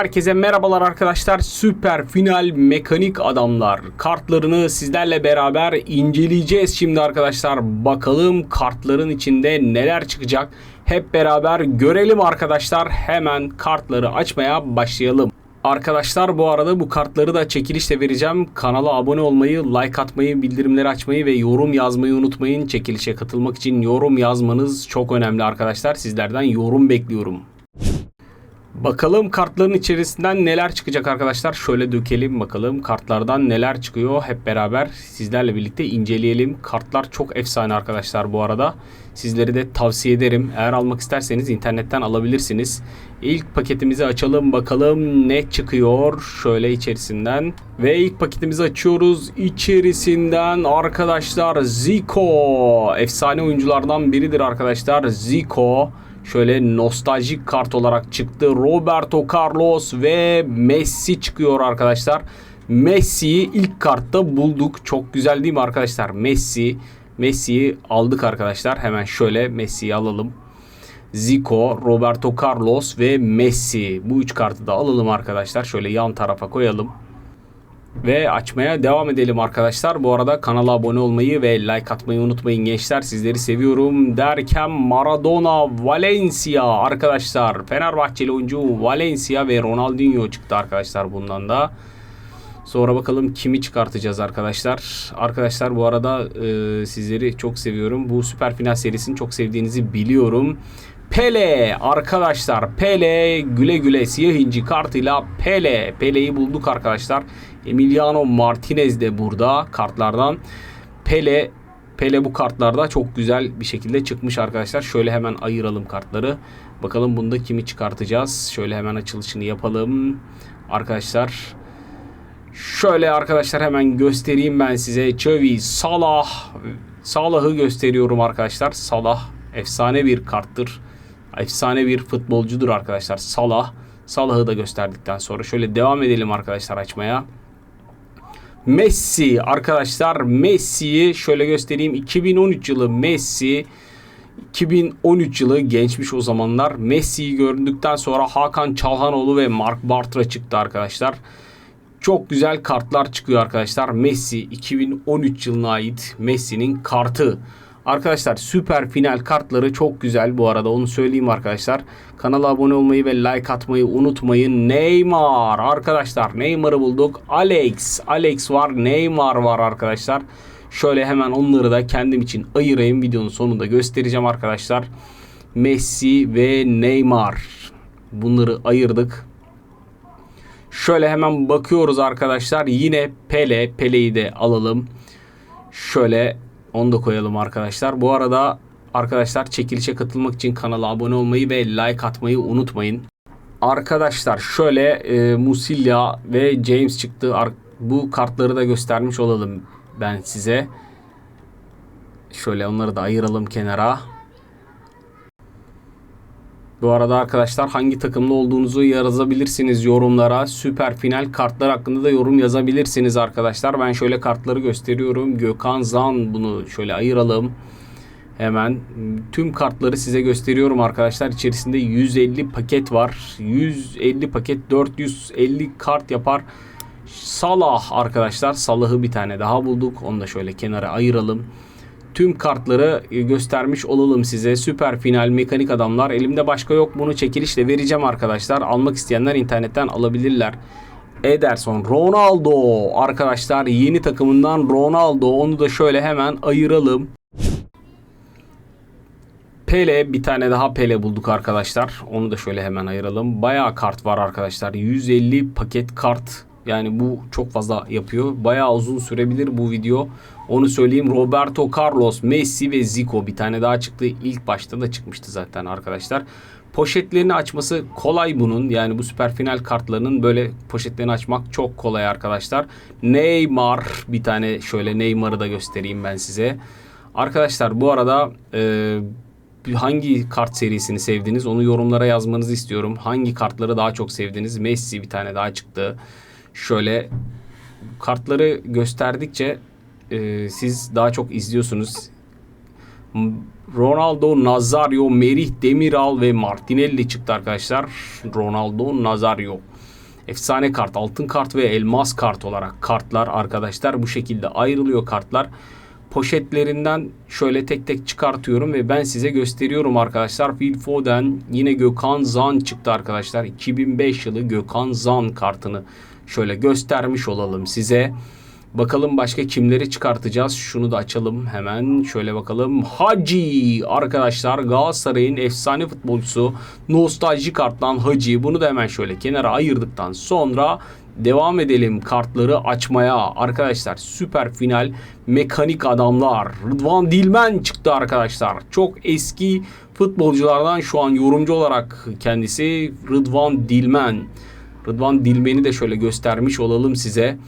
Herkese merhabalar arkadaşlar. Süper final mekanik adamlar kartlarını sizlerle beraber inceleyeceğiz şimdi arkadaşlar. Bakalım kartların içinde neler çıkacak. Hep beraber görelim arkadaşlar. Hemen kartları açmaya başlayalım. Arkadaşlar bu arada bu kartları da çekilişle vereceğim. Kanala abone olmayı, like atmayı, bildirimleri açmayı ve yorum yazmayı unutmayın. Çekilişe katılmak için yorum yazmanız çok önemli arkadaşlar. Sizlerden yorum bekliyorum. Bakalım kartların içerisinden neler çıkacak arkadaşlar. Şöyle dökelim bakalım kartlardan neler çıkıyor. Hep beraber sizlerle birlikte inceleyelim. Kartlar çok efsane arkadaşlar bu arada. Sizleri de tavsiye ederim. Eğer almak isterseniz internetten alabilirsiniz. İlk paketimizi açalım bakalım ne çıkıyor. Şöyle içerisinden. Ve ilk paketimizi açıyoruz. İçerisinden arkadaşlar Zico. Efsane oyunculardan biridir arkadaşlar. Zico. Şöyle nostaljik kart olarak çıktı. Roberto Carlos ve Messi çıkıyor arkadaşlar. Messi'yi ilk kartta bulduk. Çok güzel değil mi arkadaşlar? Messi. Messi'yi aldık arkadaşlar. Hemen şöyle Messi'yi alalım. Zico, Roberto Carlos ve Messi. Bu üç kartı da alalım arkadaşlar. Şöyle yan tarafa koyalım. Ve açmaya devam edelim arkadaşlar. Bu arada kanala abone olmayı ve like atmayı unutmayın gençler. Sizleri seviyorum derken Maradona, Valencia arkadaşlar. Fenerbahçeli oyuncu Valencia ve Ronaldinho çıktı arkadaşlar bundan da. Sonra bakalım kimi çıkartacağız arkadaşlar. Arkadaşlar bu arada e, sizleri çok seviyorum. Bu süper final serisini çok sevdiğinizi biliyorum. Pele. Arkadaşlar Pele güle güle siyah inci kartıyla Pele. Pele'yi bulduk arkadaşlar. Emiliano Martinez de burada kartlardan. Pele Pele bu kartlarda çok güzel bir şekilde çıkmış arkadaşlar. Şöyle hemen ayıralım kartları. Bakalım bunda kimi çıkartacağız? Şöyle hemen açılışını yapalım. Arkadaşlar şöyle arkadaşlar hemen göstereyim ben size. Xavi Salah. Salah'ı gösteriyorum arkadaşlar. Salah efsane bir karttır efsane bir futbolcudur arkadaşlar. Salah. Salah'ı da gösterdikten sonra şöyle devam edelim arkadaşlar açmaya. Messi arkadaşlar Messi'yi şöyle göstereyim. 2013 yılı Messi 2013 yılı gençmiş o zamanlar. Messi'yi gördükten sonra Hakan Çalhanoğlu ve Mark Bartra çıktı arkadaşlar. Çok güzel kartlar çıkıyor arkadaşlar. Messi 2013 yılına ait Messi'nin kartı. Arkadaşlar süper final kartları çok güzel bu arada onu söyleyeyim arkadaşlar. Kanala abone olmayı ve like atmayı unutmayın. Neymar arkadaşlar Neymar'ı bulduk. Alex, Alex var Neymar var arkadaşlar. Şöyle hemen onları da kendim için ayırayım. Videonun sonunda göstereceğim arkadaşlar. Messi ve Neymar. Bunları ayırdık. Şöyle hemen bakıyoruz arkadaşlar. Yine Pele. Pele'yi de alalım. Şöyle onu da koyalım arkadaşlar. Bu arada arkadaşlar çekilişe katılmak için kanala abone olmayı ve like atmayı unutmayın. Arkadaşlar şöyle e, Musilya ve James çıktı. Ar bu kartları da göstermiş olalım ben size. Şöyle onları da ayıralım kenara. Bu arada arkadaşlar hangi takımda olduğunuzu yazabilirsiniz yorumlara. Süper final kartlar hakkında da yorum yazabilirsiniz arkadaşlar. Ben şöyle kartları gösteriyorum. Gökhan Zan bunu şöyle ayıralım. Hemen tüm kartları size gösteriyorum arkadaşlar. İçerisinde 150 paket var. 150 paket 450 kart yapar. Salah arkadaşlar. Salah'ı bir tane daha bulduk. Onu da şöyle kenara ayıralım tüm kartları e, göstermiş olalım size. Süper final mekanik adamlar. Elimde başka yok. Bunu çekilişle vereceğim arkadaşlar. Almak isteyenler internetten alabilirler. Ederson, Ronaldo arkadaşlar yeni takımından Ronaldo onu da şöyle hemen ayıralım. Pele bir tane daha Pele bulduk arkadaşlar. Onu da şöyle hemen ayıralım. Bayağı kart var arkadaşlar. 150 paket kart. Yani bu çok fazla yapıyor. Bayağı uzun sürebilir bu video. Onu söyleyeyim. Roberto Carlos, Messi ve Zico bir tane daha çıktı. İlk başta da çıkmıştı zaten arkadaşlar. Poşetlerini açması kolay bunun. Yani bu süper final kartlarının böyle poşetlerini açmak çok kolay arkadaşlar. Neymar bir tane şöyle Neymar'ı da göstereyim ben size. Arkadaşlar bu arada e, hangi kart serisini sevdiniz onu yorumlara yazmanızı istiyorum. Hangi kartları daha çok sevdiniz? Messi bir tane daha çıktı. Şöyle kartları gösterdikçe e, siz daha çok izliyorsunuz. Ronaldo, Nazario, Merih Demiral ve Martinelli çıktı arkadaşlar. Ronaldo, Nazario. efsane kart, altın kart ve elmas kart olarak kartlar arkadaşlar bu şekilde ayrılıyor kartlar. Poşetlerinden şöyle tek tek çıkartıyorum ve ben size gösteriyorum arkadaşlar. Phil Foden yine Gökhan Zan çıktı arkadaşlar. 2005 yılı Gökhan Zan kartını şöyle göstermiş olalım size. Bakalım başka kimleri çıkartacağız. Şunu da açalım hemen. Şöyle bakalım. Hacı arkadaşlar Galatasaray'ın efsane futbolcusu. Nostalji karttan Hacı. Bunu da hemen şöyle kenara ayırdıktan sonra devam edelim kartları açmaya. Arkadaşlar süper final mekanik adamlar. Rıdvan Dilmen çıktı arkadaşlar. Çok eski futbolculardan şu an yorumcu olarak kendisi Rıdvan Dilmen. Rıdvan Dilmen'i de şöyle göstermiş olalım size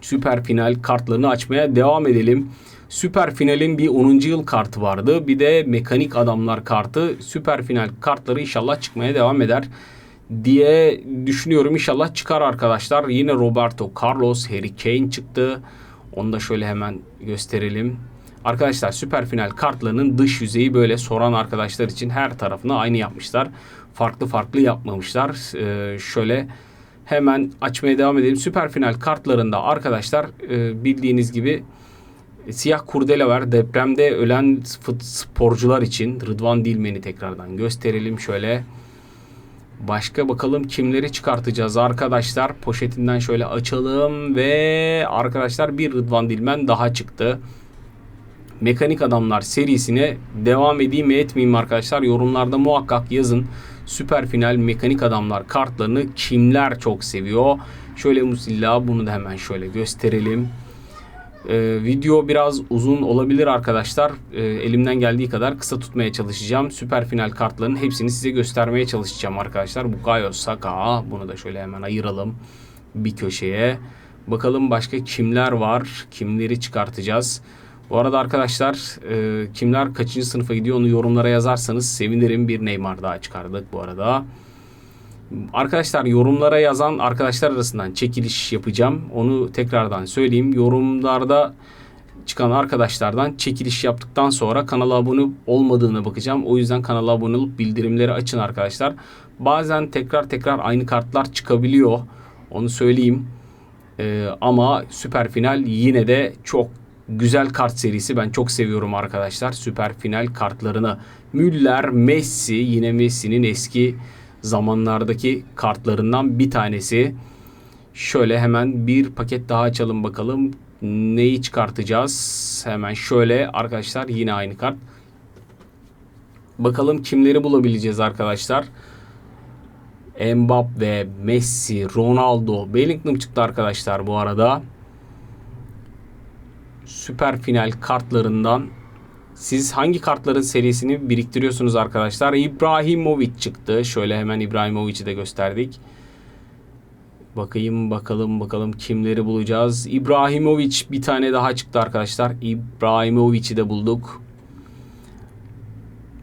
süper final kartlarını açmaya devam edelim. Süper finalin bir 10. yıl kartı vardı. Bir de mekanik adamlar kartı. Süper final kartları inşallah çıkmaya devam eder diye düşünüyorum. İnşallah çıkar arkadaşlar. Yine Roberto Carlos, Harry Kane çıktı. Onu da şöyle hemen gösterelim. Arkadaşlar süper final kartlarının dış yüzeyi böyle soran arkadaşlar için her tarafını aynı yapmışlar. Farklı farklı yapmamışlar. Ee, şöyle hemen açmaya devam edelim. Süper final kartlarında arkadaşlar e, bildiğiniz gibi siyah kurdele var. Depremde ölen sporcular için Rıdvan Dilmen'i tekrardan gösterelim şöyle. Başka bakalım kimleri çıkartacağız arkadaşlar. Poşetinden şöyle açalım ve arkadaşlar bir Rıdvan Dilmen daha çıktı. Mekanik Adamlar serisine devam edeyim mi etmeyeyim arkadaşlar? Yorumlarda muhakkak yazın. Süper final mekanik adamlar kartlarını kimler çok seviyor? Şöyle Musilla bunu da hemen şöyle gösterelim. Ee, video biraz uzun olabilir arkadaşlar. Ee, elimden geldiği kadar kısa tutmaya çalışacağım. Süper final kartlarının hepsini size göstermeye çalışacağım arkadaşlar. Bukayo Saka bunu da şöyle hemen ayıralım bir köşeye. Bakalım başka kimler var? Kimleri çıkartacağız? Bu arada arkadaşlar e, kimler kaçıncı sınıfa gidiyor onu yorumlara yazarsanız sevinirim. Bir Neymar daha çıkardık bu arada. Arkadaşlar yorumlara yazan arkadaşlar arasından çekiliş yapacağım. Onu tekrardan söyleyeyim. Yorumlarda çıkan arkadaşlardan çekiliş yaptıktan sonra kanala abone olmadığını bakacağım. O yüzden kanala abone olup bildirimleri açın arkadaşlar. Bazen tekrar tekrar aynı kartlar çıkabiliyor. Onu söyleyeyim. Ee, ama süper final yine de çok güzel kart serisi. Ben çok seviyorum arkadaşlar. Süper final kartlarını. Müller, Messi yine Messi'nin eski zamanlardaki kartlarından bir tanesi. Şöyle hemen bir paket daha açalım bakalım. Neyi çıkartacağız? Hemen şöyle arkadaşlar yine aynı kart. Bakalım kimleri bulabileceğiz arkadaşlar. Mbappe, Messi, Ronaldo, Bellingham çıktı arkadaşlar bu arada süper final kartlarından siz hangi kartların serisini biriktiriyorsunuz arkadaşlar? İbrahimovic çıktı. Şöyle hemen İbrahimovic'i de gösterdik. Bakayım bakalım bakalım kimleri bulacağız. İbrahimovic bir tane daha çıktı arkadaşlar. İbrahimovic'i de bulduk.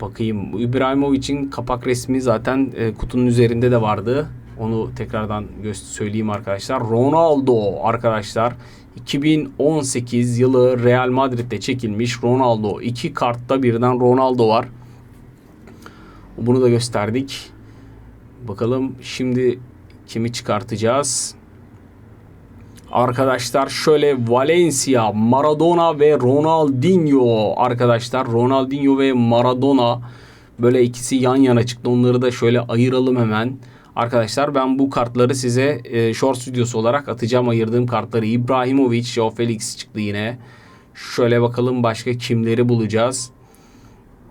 Bakayım İbrahimovic'in kapak resmi zaten e, kutunun üzerinde de vardı. Onu tekrardan söyleyeyim arkadaşlar. Ronaldo arkadaşlar 2018 yılı Real Madrid'de çekilmiş Ronaldo. iki kartta birden Ronaldo var. Bunu da gösterdik. Bakalım şimdi kimi çıkartacağız? Arkadaşlar şöyle Valencia, Maradona ve Ronaldinho arkadaşlar. Ronaldinho ve Maradona böyle ikisi yan yana çıktı. Onları da şöyle ayıralım hemen. Arkadaşlar ben bu kartları size e, short videosu olarak atacağım. Ayırdığım kartları İbrahimovic, Joe Felix çıktı yine. Şöyle bakalım başka kimleri bulacağız.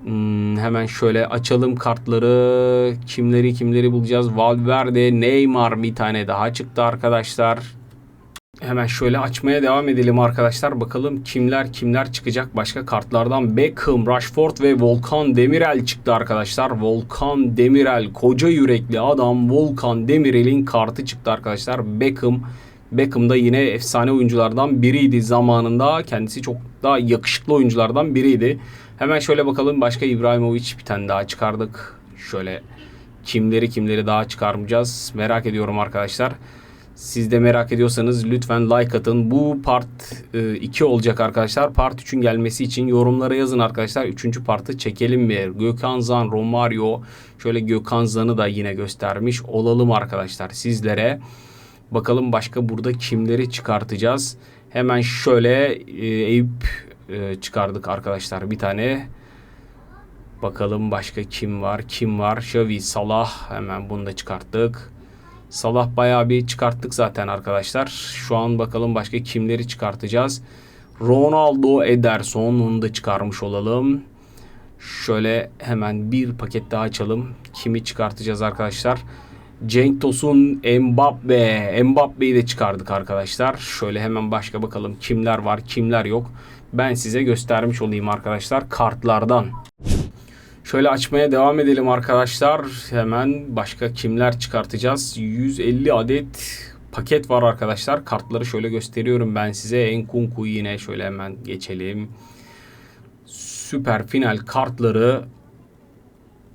Hmm, hemen şöyle açalım kartları. Kimleri kimleri bulacağız? Valverde, Neymar bir tane daha çıktı arkadaşlar. Hemen şöyle açmaya devam edelim arkadaşlar. Bakalım kimler kimler çıkacak. Başka kartlardan Beckham, Rashford ve Volkan Demirel çıktı arkadaşlar. Volkan Demirel koca yürekli adam Volkan Demirel'in kartı çıktı arkadaşlar. Beckham Beckham da yine efsane oyunculardan biriydi zamanında. Kendisi çok daha yakışıklı oyunculardan biriydi. Hemen şöyle bakalım başka İbrahimovic bir tane daha çıkardık. Şöyle kimleri kimleri daha çıkarmayacağız merak ediyorum arkadaşlar. Siz de merak ediyorsanız lütfen like atın. Bu part 2 olacak arkadaşlar. Part 3'ün gelmesi için yorumlara yazın arkadaşlar. 3. partı çekelim mi? Gökhan Zan, Romario. Şöyle Gökhan Zan'ı da yine göstermiş olalım arkadaşlar sizlere. Bakalım başka burada kimleri çıkartacağız. Hemen şöyle e, Eyüp e, çıkardık arkadaşlar bir tane. Bakalım başka kim var? Kim var? Xavi, Salah. Hemen bunu da çıkarttık. Salah bayağı bir çıkarttık zaten arkadaşlar. Şu an bakalım başka kimleri çıkartacağız. Ronaldo Ederson onu da çıkarmış olalım. Şöyle hemen bir paket daha açalım. Kimi çıkartacağız arkadaşlar? Cenk Tosun, Mbappe. Mbappe'yi de çıkardık arkadaşlar. Şöyle hemen başka bakalım kimler var, kimler yok. Ben size göstermiş olayım arkadaşlar kartlardan. Şöyle açmaya devam edelim arkadaşlar. Hemen başka kimler çıkartacağız? 150 adet paket var arkadaşlar. Kartları şöyle gösteriyorum ben size. Enkunku yine şöyle hemen geçelim. Süper final kartları.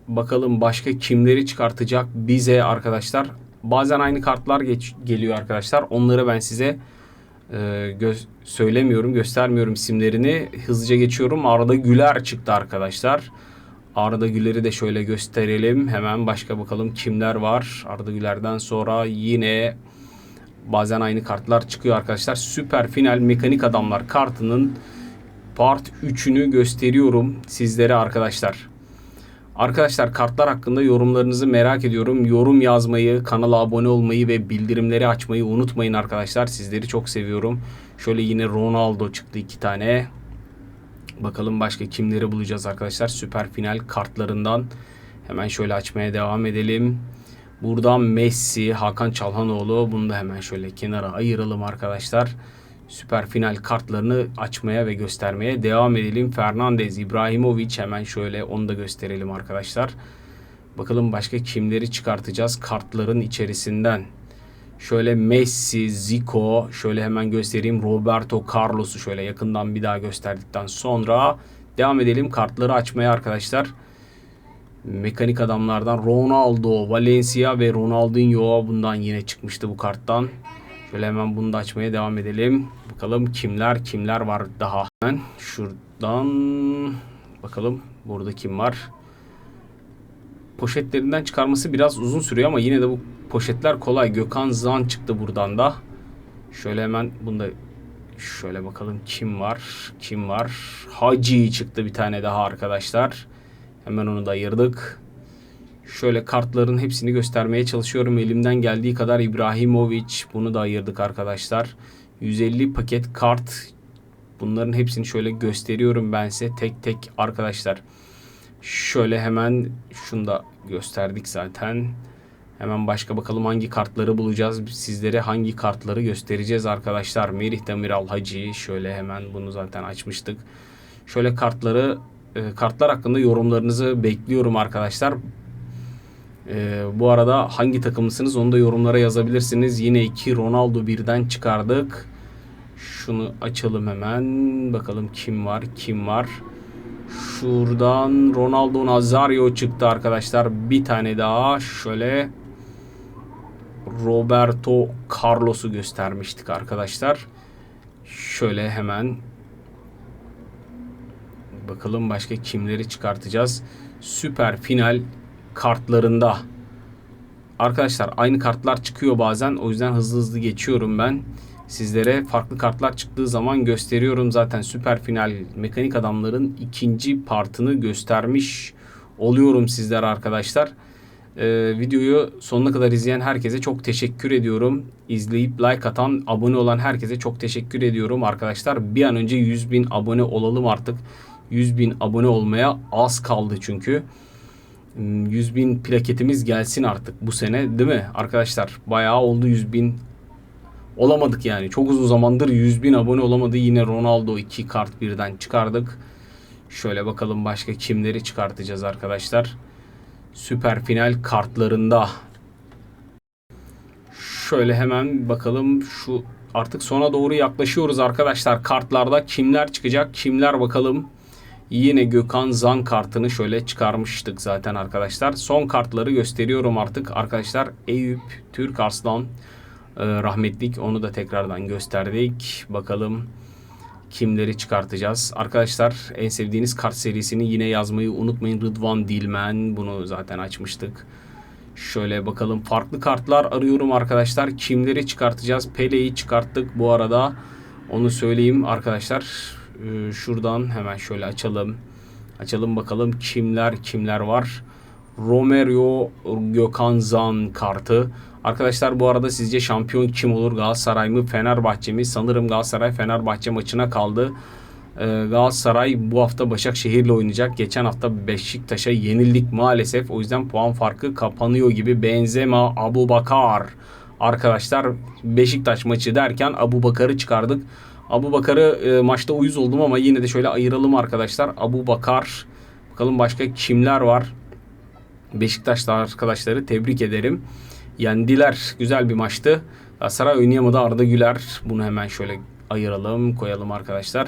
Bakalım başka kimleri çıkartacak bize arkadaşlar. Bazen aynı kartlar geç, geliyor arkadaşlar. Onları ben size e, gö- söylemiyorum, göstermiyorum isimlerini. Hızlıca geçiyorum. Arada Güler çıktı arkadaşlar. Arda Güler'i de şöyle gösterelim. Hemen başka bakalım kimler var. Arda Güler'den sonra yine bazen aynı kartlar çıkıyor arkadaşlar. Süper final mekanik adamlar kartının part 3'ünü gösteriyorum sizlere arkadaşlar. Arkadaşlar kartlar hakkında yorumlarınızı merak ediyorum. Yorum yazmayı, kanala abone olmayı ve bildirimleri açmayı unutmayın arkadaşlar. Sizleri çok seviyorum. Şöyle yine Ronaldo çıktı iki tane. Bakalım başka kimleri bulacağız arkadaşlar. Süper final kartlarından. Hemen şöyle açmaya devam edelim. Buradan Messi, Hakan Çalhanoğlu. Bunu da hemen şöyle kenara ayıralım arkadaşlar. Süper final kartlarını açmaya ve göstermeye devam edelim. Fernandez, İbrahimovic hemen şöyle onu da gösterelim arkadaşlar. Bakalım başka kimleri çıkartacağız kartların içerisinden. Şöyle Messi, Zico, şöyle hemen göstereyim Roberto Carlos'u şöyle yakından bir daha gösterdikten sonra devam edelim kartları açmaya arkadaşlar. Mekanik adamlardan Ronaldo, Valencia ve Ronaldinho bundan yine çıkmıştı bu karttan. Şöyle hemen bunu da açmaya devam edelim. Bakalım kimler kimler var daha. Hemen şuradan bakalım burada kim var. Poşetlerinden çıkarması biraz uzun sürüyor ama yine de bu poşetler kolay. Gökhan Zan çıktı buradan da. Şöyle hemen bunda şöyle bakalım kim var? Kim var? Hacı çıktı bir tane daha arkadaşlar. Hemen onu da ayırdık. Şöyle kartların hepsini göstermeye çalışıyorum. Elimden geldiği kadar İbrahimovic bunu da ayırdık arkadaşlar. 150 paket kart. Bunların hepsini şöyle gösteriyorum ben size tek tek arkadaşlar. Şöyle hemen şunu da gösterdik zaten. Hemen başka bakalım hangi kartları bulacağız. Sizlere hangi kartları göstereceğiz arkadaşlar. Merih Demiral Hacı. Şöyle hemen bunu zaten açmıştık. Şöyle kartları e, kartlar hakkında yorumlarınızı bekliyorum arkadaşlar. E, bu arada hangi takımlısınız onu da yorumlara yazabilirsiniz. Yine iki Ronaldo birden çıkardık. Şunu açalım hemen. Bakalım kim var kim var. Şuradan Ronaldo Nazario çıktı arkadaşlar. Bir tane daha şöyle Roberto Carlos'u göstermiştik arkadaşlar. Şöyle hemen bakalım başka kimleri çıkartacağız. Süper final kartlarında. Arkadaşlar aynı kartlar çıkıyor bazen. O yüzden hızlı hızlı geçiyorum ben. Sizlere farklı kartlar çıktığı zaman gösteriyorum. Zaten süper final mekanik adamların ikinci partını göstermiş oluyorum sizlere arkadaşlar. Ee, videoyu sonuna kadar izleyen herkese çok teşekkür ediyorum. İzleyip like atan, abone olan herkese çok teşekkür ediyorum arkadaşlar. Bir an önce 100 bin abone olalım artık. 100 bin abone olmaya az kaldı çünkü. 100 bin plaketimiz gelsin artık bu sene değil mi arkadaşlar? Bayağı oldu 100 bin olamadık yani. Çok uzun zamandır 100 bin abone olamadı. Yine Ronaldo 2 kart birden çıkardık. Şöyle bakalım başka kimleri çıkartacağız arkadaşlar. Süper final kartlarında. Şöyle hemen bakalım şu artık sona doğru yaklaşıyoruz arkadaşlar. Kartlarda kimler çıkacak kimler bakalım. Yine Gökhan Zan kartını şöyle çıkarmıştık zaten arkadaşlar. Son kartları gösteriyorum artık arkadaşlar. Eyüp, Türk Arslan, Ee, rahmetlik onu da tekrardan gösterdik. Bakalım kimleri çıkartacağız. Arkadaşlar en sevdiğiniz kart serisini yine yazmayı unutmayın. Rıdvan Dilmen bunu zaten açmıştık. Şöyle bakalım farklı kartlar arıyorum arkadaşlar. Kimleri çıkartacağız? Pele'yi çıkarttık bu arada. Onu söyleyeyim arkadaşlar. Ee, şuradan hemen şöyle açalım. Açalım bakalım kimler kimler var. Romero Gökhan Zan kartı. Arkadaşlar bu arada sizce şampiyon kim olur? Galatasaray mı Fenerbahçe mi? Sanırım Galatasaray Fenerbahçe maçına kaldı. Ee, Galatasaray bu hafta Başakşehir'le oynayacak. Geçen hafta Beşiktaş'a yenildik maalesef. O yüzden puan farkı kapanıyor gibi. Benzema, Abu Bakar. Arkadaşlar Beşiktaş maçı derken Abu Bakar'ı çıkardık. Abu Bakar'ı e, maçta uyuz oldum ama yine de şöyle ayıralım arkadaşlar. Abu Bakar. Bakalım başka kimler var? Beşiktaşlı arkadaşları tebrik ederim. Yendiler. Güzel bir maçtı. Galatasaray oynayamadı Arda Güler. Bunu hemen şöyle ayıralım, koyalım arkadaşlar.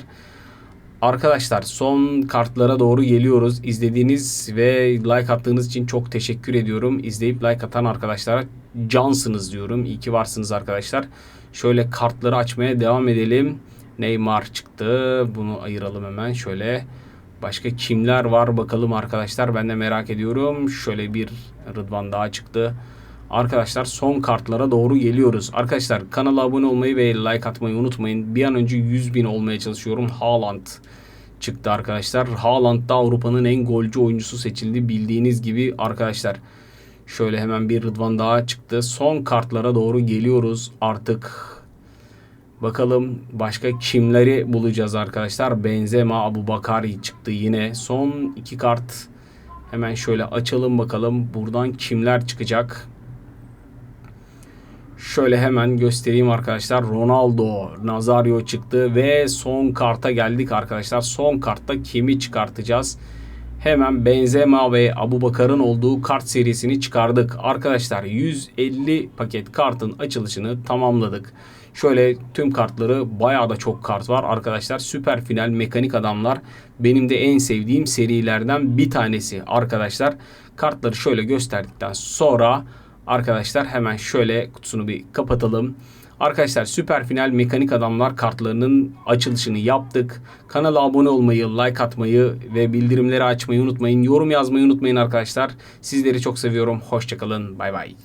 Arkadaşlar son kartlara doğru geliyoruz. İzlediğiniz ve like attığınız için çok teşekkür ediyorum. İzleyip like atan arkadaşlara cansınız diyorum. İyi ki varsınız arkadaşlar. Şöyle kartları açmaya devam edelim. Neymar çıktı. Bunu ayıralım hemen şöyle. Başka kimler var bakalım arkadaşlar. Ben de merak ediyorum. Şöyle bir Rıdvan daha çıktı. Arkadaşlar son kartlara doğru geliyoruz. Arkadaşlar kanala abone olmayı ve like atmayı unutmayın. Bir an önce 100 bin olmaya çalışıyorum. Haaland çıktı arkadaşlar. Haaland da Avrupa'nın en golcü oyuncusu seçildi. Bildiğiniz gibi arkadaşlar. Şöyle hemen bir Rıdvan daha çıktı. Son kartlara doğru geliyoruz artık. Bakalım başka kimleri bulacağız arkadaşlar. Benzema, Abu Bakari çıktı yine. Son iki kart hemen şöyle açalım bakalım. Buradan kimler çıkacak? Şöyle hemen göstereyim arkadaşlar. Ronaldo, Nazario çıktı ve son karta geldik arkadaşlar. Son kartta kimi çıkartacağız? Hemen Benzema ve Abu Bakar'ın olduğu kart serisini çıkardık. Arkadaşlar 150 paket kartın açılışını tamamladık. Şöyle tüm kartları bayağı da çok kart var arkadaşlar. Süper final mekanik adamlar benim de en sevdiğim serilerden bir tanesi arkadaşlar. Kartları şöyle gösterdikten sonra arkadaşlar hemen şöyle kutusunu bir kapatalım. Arkadaşlar süper final mekanik adamlar kartlarının açılışını yaptık. Kanala abone olmayı, like atmayı ve bildirimleri açmayı unutmayın. Yorum yazmayı unutmayın arkadaşlar. Sizleri çok seviyorum. Hoşçakalın. Bay bay.